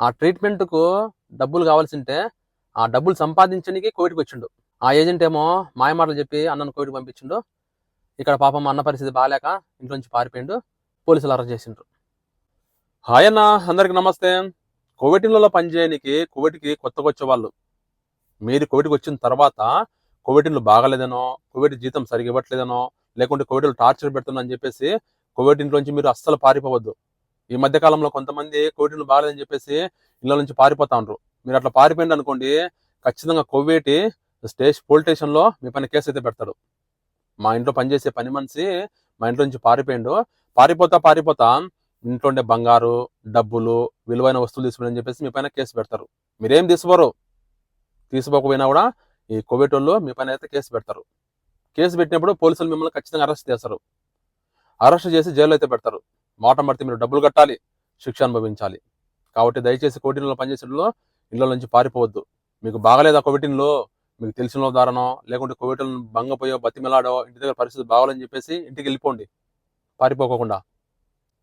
ఆ ట్రీట్మెంట్కు డబ్బులు కావాల్సింటే ఆ డబ్బులు సంపాదించడానికి కోవిడ్కి వచ్చిండు. ఆ ఏజెంట్ ఏమో మాయమాటలు చెప్పి అన్నను కోవిడ్ పంపించిండు. ఇక్కడ పాపం అన్న పరిస్థితి బాగాలేక ఇంట్లోంచి పారిపోయిండు. పోలీసులు అరెస్ట్ చేసిండ్రు. హాయ్ అన్న అందరికి నమస్తే. కోవిడ్ పనిచేయడానికి కోవిడ్కి కొత్తగా వచ్చేవాళ్ళు మీరు కోవిడ్కి వచ్చిన తర్వాత కోవిడ్ బాగాలేదనో కోవిడ్ జీతం సరిగా ఇవ్వట్లేదనో లేకుంటే కోవిడ్ టార్చర్ పెడుతున్నా అని చెప్పేసి కోవిడ్ ఇంట్లోంచి మీరు అస్సలు పారిపోవద్దు. ఈ మధ్య కాలంలో కొంతమంది కోవిడ్ను బాగాలేదని చెప్పేసి ఇళ్ళ నుంచి పారిపోతా ఉంటారు మీరు అట్లా పారిపోయింది అనుకోండి ఖచ్చితంగా కోవిడ్ స్టేషన్ పోలీస్ స్టేషన్లో మీ పైన కేసు అయితే పెడతాడు మా ఇంట్లో పనిచేసే పని మనిషి మా ఇంట్లో నుంచి పారిపోయిండు. పారిపోతా పారిపోతా ఇంట్లో ఉండే బంగారు డబ్బులు విలువైన వస్తువులు తీసుకుని చెప్పేసి మీ పైన కేసు పెడతారు. మీరేం తీసుకోరు? తీసుకోకపోయినా కూడా ఈ కోవిడ్ వాళ్ళు మీ పైన అయితే కేసు పెడతారు. కేసు పెట్టినప్పుడు పోలీసులు మిమ్మల్ని ఖచ్చితంగా అరెస్ట్ చేస్తారు. అరెస్ట్ చేసి జైల్లో అయితే పెడతారు. మాట మడితే మీరు డబ్బులు కట్టాలి శిక్ష అనుభవించాలి. కాబట్టి దయచేసి కోటిలో పనిచేసేటలో ఇళ్ళ నుంచి పారిపోవద్దు. మీకు బాగలేదా కోవిడ్లో మీకు తెలిసిన ద్వారానో లేకుంటే కోవిడ్ బంగపోయో బతిమిలాడో ఇంటి దగ్గర పరిస్థితి బాగాలని చెప్పేసి ఇంటికి వెళ్ళిపోండి. పారిపోకుండా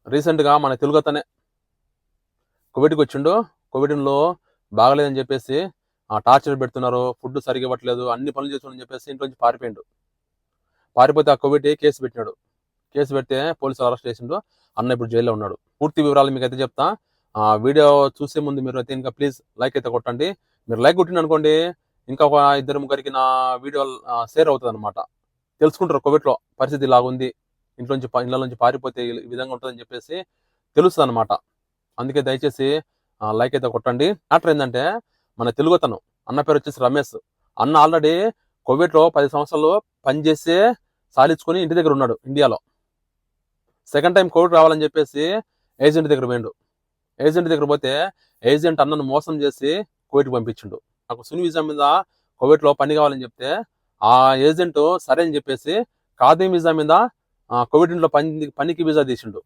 రీసెంట్గా మన తెలుగు అతనే కోవిడ్కి వచ్చిండు. కోవిడ్లో బాగలేదని చెప్పేసి ఆ టార్చర్ పెడుతున్నారు ఫుడ్ సరిగా ఇవ్వట్లేదు అన్ని పనులు చేస్తున్నారని చెప్పేసి ఇంట్లో నుంచి పారిపోయిండు. పారిపోతే ఆ కోవిడ్ కేసు పెట్టినాడు. కేసు పెడితే పోలీసులు అరెస్ట్ చేసిండు. అన్న ఇప్పుడు జైల్లో ఉన్నాడు. పూర్తి వివరాలు మీకు అయితే చెప్తా. ఆ వీడియో చూసే ముందు మీరు అయితే ఇంకా ప్లీజ్ లైక్ అయితే కొట్టండి. మీరు లైక్ కొట్టిన అనుకోండి ఇంకా ఒక ఇద్దరు ముగ్గురికి నా వీడియో షేర్ అవుతుంది అనమాట తెలుసుకుంటారు కోవిడ్లో పరిస్థితి ఇలాగుంది. ఇంట్లో నుంచి ఇళ్ళ నుంచి పారిపోతే ఈ విధంగా ఉంటుందని చెప్పేసి తెలుస్తుంది అనమాట అందుకే దయచేసి లైక్ అయితే కొట్టండి. మ్యాటర్ ఏంటంటే మన తెలుగుతను. అన్న పేరు వచ్చేసి రమేష్. అన్న ఆల్రెడీ కోవిడ్లో పది సంవత్సరాలు పనిచేసే సాధించుకొని ఇంటి దగ్గర ఉన్నాడు ఇండియాలో. సెకండ్ టైం కోవిడ్ రావాలని చెప్పేసి ఏజెంట్ దగ్గర పోయిండు. ఏజెంట్ దగ్గర పోతే ఏజెంట్ అన్నను మోసం చేసి కోవిడ్కి పంపించిండు. నాకు సుని వీసా మీద కోవిడ్లో పని కావాలని చెప్తే ఆ ఏజెంట్ సరే అని చెప్పేసి ఖాదీ వీసా మీద కోవిడ్ ఇంట్లో పని పనికి వీసా తీసిండు.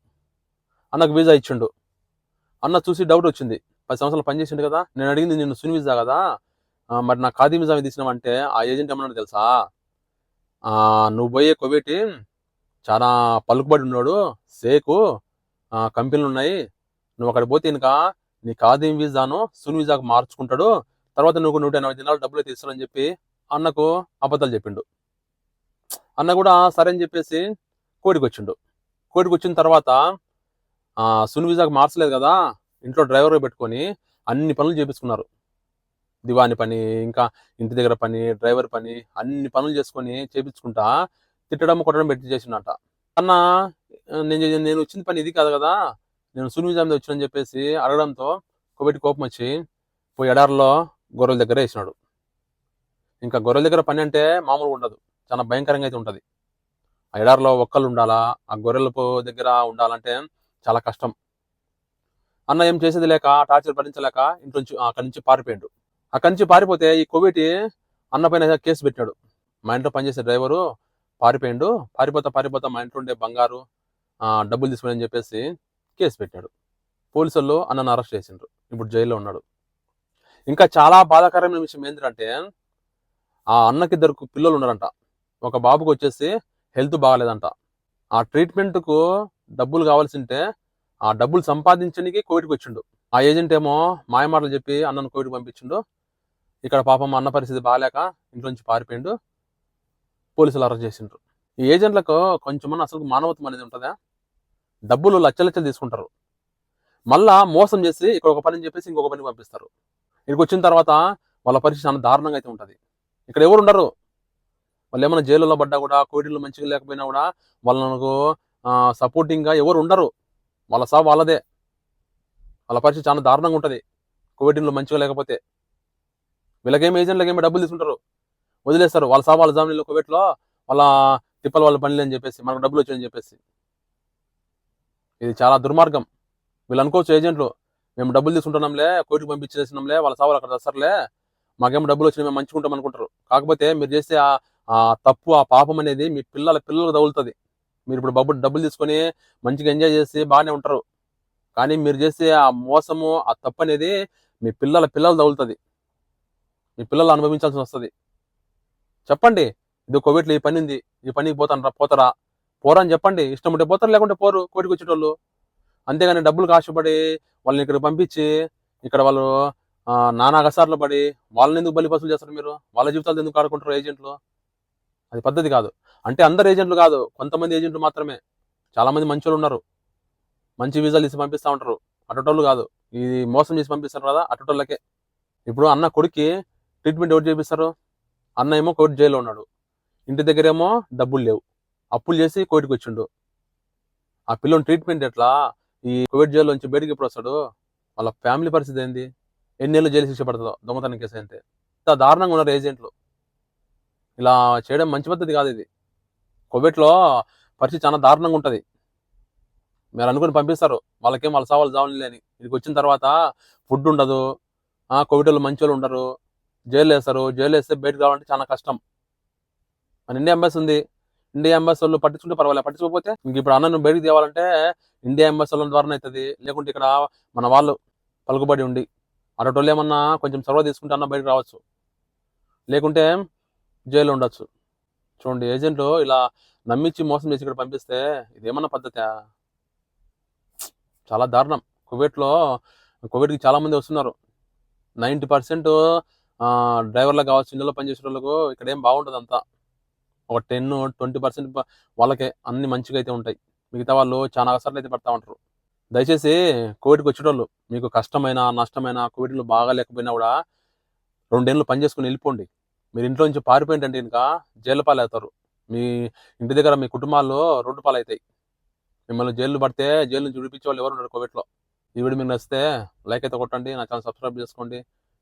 అన్నకు వీసా ఇచ్చిండు. అన్న చూసి డౌట్ వచ్చింది. పది సంవత్సరాలు పనిచేసిండు కదా నేను అడిగింది నేను సుని వీసా కదా మరి నా ఖాదీ వీసా మీద తీసినావంటే ఆ ఏజెంట్ ఏమన్నాడు తెలుసా? నువ్వు పోయే కోవిడ్ చాలా పలుకుబడి ఉన్నాడు. సేకు కంపెనీలు ఉన్నాయి నువ్వు అక్కడ పోతే ఇంకా నీ కాదేం వీసాను సుని వీసాకు మార్చుకుంటాడు. తర్వాత నువ్వు నూట ఎనభై దినాలు డబ్బులు అయితే చెప్పి అన్నకు అబద్ధాలు చెప్పిండు. అన్న కూడా సరే అని చెప్పేసి కోడికి వచ్చిండు కోడికి వచ్చిన తర్వాత సున్ సుని వీసాకు మార్చలేదు కదా ఇంట్లో డ్రైవర్ పెట్టుకొని అన్ని పనులు చేపించుకున్నారు. దివాని పని ఇంకా ఇంటి దగ్గర పని డ్రైవర్ పని అన్ని పనులు చేసుకొని చేపించుకుంటా తిట్టడం కొట్టడం పెట్టి చేసిండట. అన్న నేను నేను వచ్చిన పని ఇది కాదు కదా. నేను సుని వీసా మీద చెప్పేసి అడగడంతో కోవిడ్ కోపం వచ్చి పోయి ఎడారిలో గొర్రెల దగ్గర వేసినాడు. ఇంకా గొర్రెల దగ్గర పని అంటే మామూలుగా ఉండదు. చాలా భయంకరంగా అయితే ఉంటుంది. ఆ ఎడారిలో ఒక్కళ్ళు ఉండాలా? ఆ గొర్రెల దగ్గర ఉండాలంటే చాలా కష్టం. అన్న ఏం చేసేది లేక టార్చర్ భరించలేక ఇంట్లో నుంచి అక్కడి నుంచి పారిపోయాడు. అక్కడి నుంచి పారిపోతే ఈ కోవిడ్ అన్న పైన కేసు పెట్టాడు మా ఇంట్లో పనిచేసే డ్రైవరు పారిపోయిండు. పారిపోతా పారిపోతా మా ఇంట్లో ఉండే బంగారు డబ్బులు తీసుకుని చెప్పేసి కేసు పెట్టాడు. పోలీసులు అన్నను అరెస్ట్ చేసిండ్రు. ఇప్పుడు జైల్లో ఉన్నాడు. ఇంకా చాలా బాధాకరమైన విషయం ఏంటంటే ఆ అన్నకిద్దరు పిల్లలు ఉన్నారంట. ఒక బాబుకి వచ్చేసి హెల్త్ బాగాలేదంట. ఆ ట్రీట్మెంట్కు డబ్బులు కావాల్సింటే ఆ డబ్బులు సంపాదించడానికి కోవిడ్కి వచ్చిండు. ఆ ఏజెంట్ ఏమో మాయమాటలు చెప్పి అన్నను కోవిడ్కి పంపించిండు. ఇక్కడ పాపం అన్న పరిస్థితి బాగాలేక ఇంట్లోంచి పారిపోయిండు. పోలీసులు అరెస్ట్ చేసిండ్రు. ఈ ఏజెంట్లకు కొంచెమన్నా అసలు మానవత్వం అనేది ఉంటుందా? డబ్బులు లచ్చ లచ్చలు తీసుకుంటారు. మళ్ళా మోసం చేసి ఇక్కడ ఒక పని చెప్పేసి ఇంకొక పని పంపిస్తారు. ఇక్కడికి వచ్చిన తర్వాత వాళ్ళ పరిస్థితి చాలా దారుణంగా అయితే ఉంటుంది. ఇక్కడ ఎవరు ఉండరు. వాళ్ళు ఏమైనా జైలులో పడ్డా కూడా కోవిడ్లో మంచిగా లేకపోయినా కూడా వాళ్ళకు సపోర్టింగ్గా ఎవరు ఉండరు. వాళ్ళ సా వాళ్ళదే. వాళ్ళ పరిస్థితి చాలా దారుణంగా ఉంటుంది. కోవిడ్లో మంచిగా లేకపోతే. వీళ్ళకేం ఏజెంట్లకేమి డబ్బులు తీసుకుంటారు? వదిలేస్తారు. వాళ్ళ సభ వాళ్ళ జామీన్లో కోవిడ్లో వాళ్ళ తిప్పల వాళ్ళ పనులు అని చెప్పేసి మనకు డబ్బులు వచ్చాయని చెప్పేసి. ఇది చాలా దుర్మార్గం. వీళ్ళు అనుకోవచ్చు ఏజెంట్లు మేము డబ్బులు తీసుకుంటున్నాంలే కోర్టుకు పంపించేసినాంలే వాళ్ళ సావాలు అక్కడ తెస్తారులే మాకేమో డబ్బులు వచ్చినాయి మేము మంచిగా ఉంటాం అనుకుంటారు. కాకపోతే మీరు చేసే ఆ ఆ తప్పు ఆ పాపం అనేది మీ పిల్లల పిల్లలకు తగులుతుంది. మీరు ఇప్పుడు డబ్బులు డబ్బులు తీసుకొని మంచిగా ఎంజాయ్ చేసి బాగానే ఉంటారు. కానీ మీరు చేసే ఆ మోసము ఆ తప్పు అనేది మీ పిల్లల పిల్లలు తగులుతుంది. మీ పిల్లలు అనుభవించాల్సి వస్తుంది. చెప్పండి. ఇది కోవిడ్లో ఈ పని ఉంది. ఈ పనికి పోతానరా పోతారా? పోరా అని చెప్పండి. ఇష్టం ఉంటే పోతారు లేకుంటే పోరు. కోటికి వచ్చేటోళ్ళు. అంతేగాని డబ్బులు కాశపడి వాళ్ళని ఇక్కడ పంపించి ఇక్కడ వాళ్ళు నానా అగసార్లు పడి వాళ్ళని ఎందుకు బలి పసులు చేస్తారు మీరు? వాళ్ళ జీవితాలు ఎందుకు ఆడుకుంటారు ఏజెంట్లు? అది పద్ధతి కాదు. అంటే అందరు ఏజెంట్లు కాదు. కొంతమంది ఏజెంట్లు మాత్రమే. చాలా మంది మంచి ఉన్నారు. మంచి వీసాలు ఇచ్చి పంపిస్తూ ఉంటారు. అటోటోళ్ళు కాదు. ఇది మోసం చేసి పంపిస్తారు కదా అటోటోళ్ళకే. ఇప్పుడు అన్న కొడుక్కి ట్రీట్మెంట్ ఎవరు చేపిస్తారు? అన్న ఏమో కోర్టు జైల్లో ఉన్నాడు. ఇంటి దగ్గరేమో డబ్బులు లేవు. అప్పులు చేసి కోర్టుకు వచ్చిండు. ఆ పిల్లని ట్రీట్మెంట్ ఎట్లా? ఈ కోవిడ్ జైల్లో నుంచి బయటికి ఎప్పుడు వస్తాడు? వాళ్ళ ఫ్యామిలీ పరిస్థితి ఏంది? ఎన్నేళ్ళు జైలు శిక్ష పడుతుందో దొంగతనం కేసు అయితే ఇంత దారుణంగా ఉన్నారు ఏజెంట్లు ఇలా చేయడం మంచి పద్ధతి కాదు ఇది. కోవిడ్లో పరిస్థితి చాలా దారుణంగా ఉంటుంది. మీరు అనుకుని పంపిస్తారు. వాళ్ళకేం వాళ్ళ సావాలు జావాలి లేని. ఇక్కడికి వచ్చిన తర్వాత ఫుడ్ ఉండదు. కోవిడ్ వాళ్ళు మంచి వాళ్ళు ఉండరు. జైలు వేస్తారు. జైలు వేస్తే బయటకు రావాలంటే చాలా కష్టం. మన ఇండియా ఎంబస్ ఉంది. ఇండియా ఎంబస్ వాళ్ళు పట్టించుకుంటే పర్వాలేదు. పట్టించుకోకపోతే ఇంక ఇప్పుడు అన్నను బయటకు తేవాలంటే ఇండియా ఎంబస్ వాళ్ళ ద్వారా అవుతుంది లేకుంటే ఇక్కడ మన వాళ్ళు పలుకుబడి ఉండి అటోళ్ళు ఏమన్నా కొంచెం చొరవ తీసుకుంటే అన్న బయటకు రావచ్చు. లేకుంటే జైలు ఉండొచ్చు. చూడండి ఏజెంట్లు ఇలా నమ్మించి మోసం చేసి ఇక్కడ పంపిస్తే ఇదేమన్నా పద్ధతి? చాలా దారుణం. కువైట్లో కువైట్కి చాలా మంది వస్తున్నారు. నైంటీ పర్సెంట్ డ్రైవర్లకు కావచ్చు ఇందులో పనిచేసే వాళ్ళకు ఇక్కడ ఏం బాగుంటుంది అంతా. ఒక టెన్ ట్వంటీ పర్సెంట్ వాళ్ళకే అన్ని మంచిగా అయితే ఉంటాయి. మిగతా వాళ్ళు చాలా అవసరాలు అయితే పడతా ఉంటారు. దయచేసి కోవిడ్కి వచ్చేటోళ్ళు మీకు కష్టమైన నష్టమైన కోవిడ్లు బాగా లేకపోయినా కూడా రెండేళ్ళు పని చేసుకుని వెళ్ళిపోండి. మీరు ఇంట్లో నుంచి పారిపోయిందంటే ఇంకా జైలు పాలవుతారు. మీ ఇంటి దగ్గర మీ కుటుంబాల్లో రోడ్డు పాలవుతాయి. మిమ్మల్ని జైలు పడితే జైలు నుంచి విడిపించే వాళ్ళు ఎవరు ఉండరు కోవిడ్లో. ఈ వీడియో మీకు నచ్చితే లైక్ అయితే కొట్టండి నా ఛానల్ సబ్స్క్రైబ్ చేసుకోండి.